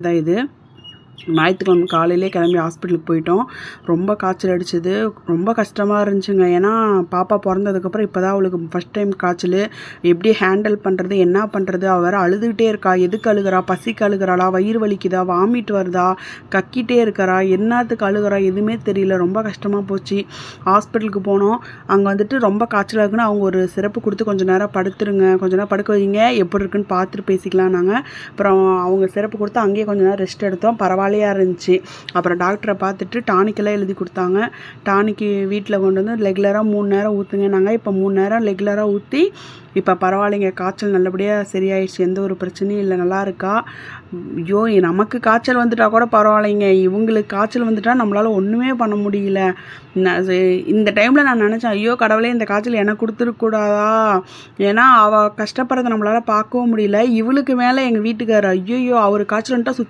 தான் இது ஞாயிற்றுக்கிழமை காலையிலே கிளம்பி ஹாஸ்பிட்டலுக்கு போயிட்டோம். ரொம்ப காய்ச்சல் அடிச்சது. ரொம்ப கஷ்டமாக இருந்துச்சுங்க. ஏன்னா பாப்பா பிறந்ததுக்கப்புறம் இப்போ தான் அவளுக்கு ஃபஸ்ட் டைம் காய்ச்சல். எப்படி ஹேண்டில் பண்ணுறது என்ன பண்ணுறது அவள் வேறு அழுதுகிட்டே இருக்கா. எதுக்கு அழுகிறா? பசிக்கு அழுகிறாளா? வயிறு வலிக்குதா? வாமிட் வருதா? கக்கிட்டே இருக்கிறா? என்னத்துக்கு அழுகிறா? எதுவுமே தெரியல. ரொம்ப கஷ்டமாக போச்சு. ஹாஸ்பிட்டலுக்கு போனோம். அங்கே வந்துட்டு ரொம்ப காய்ச்சலாக இருக்குன்னு அவங்க ஒரு சிறப்பு கொடுத்து கொஞ்சம் நேரம் படுத்துருங்க. கொஞ்ச நேரம் படுக்க வைங்க. எப்படி இருக்குன்னு பார்த்துட்டு பேசிக்கலாம் நாங்கள் அப்புறம் அவங்க சிறப்பு கொடுத்து அங்கேயே கொஞ்ச நேரம் ரெஸ்ட் எடுத்தோம். பரவாயில்ல. பரவாயில்லையா இருந்துச்சு. அப்புறம் டாக்டரை பார்த்துட்டு டானிக்கெல்லாம் எழுதி கொடுத்தாங்க. டானிக்கு வீட்டில் கொண்டு வந்து ரெகுலராக மூணு நேரம் ஊற்றுங்கன்னாங்க இப்போ மூணு நேரம் ரெகுலராக ஊற்றி இப்போ பரவாயில்லைங்க. காய்ச்சல் நல்லபடியாக சரியாயிடுச்சு. எந்த ஒரு பிரச்சனையும் இல்லை. நல்லா இருக்கா? ஐயோ நமக்கு காய்ச்சல் வந்துட்டால் கூட பரவாயில்லைங்க. இவங்களுக்கு காய்ச்சல் வந்துட்டால் நம்மளால் ஒன்றுமே பண்ண முடியல. இந்த டைமில் நான் நினச்சேன் ஐயோ கடவுளே இந்த காய்ச்சல் எனக்கு கொடுத்துருக்கூடாதா ஏன்னா அவள் கஷ்டப்படுறத நம்மளால் பார்க்கவும் முடியல. இவளுக்கு மேலே எங்கள் வீட்டுக்காரர் ஐயோ அவர் காய்ச்சல் வந்துட்டா சுத்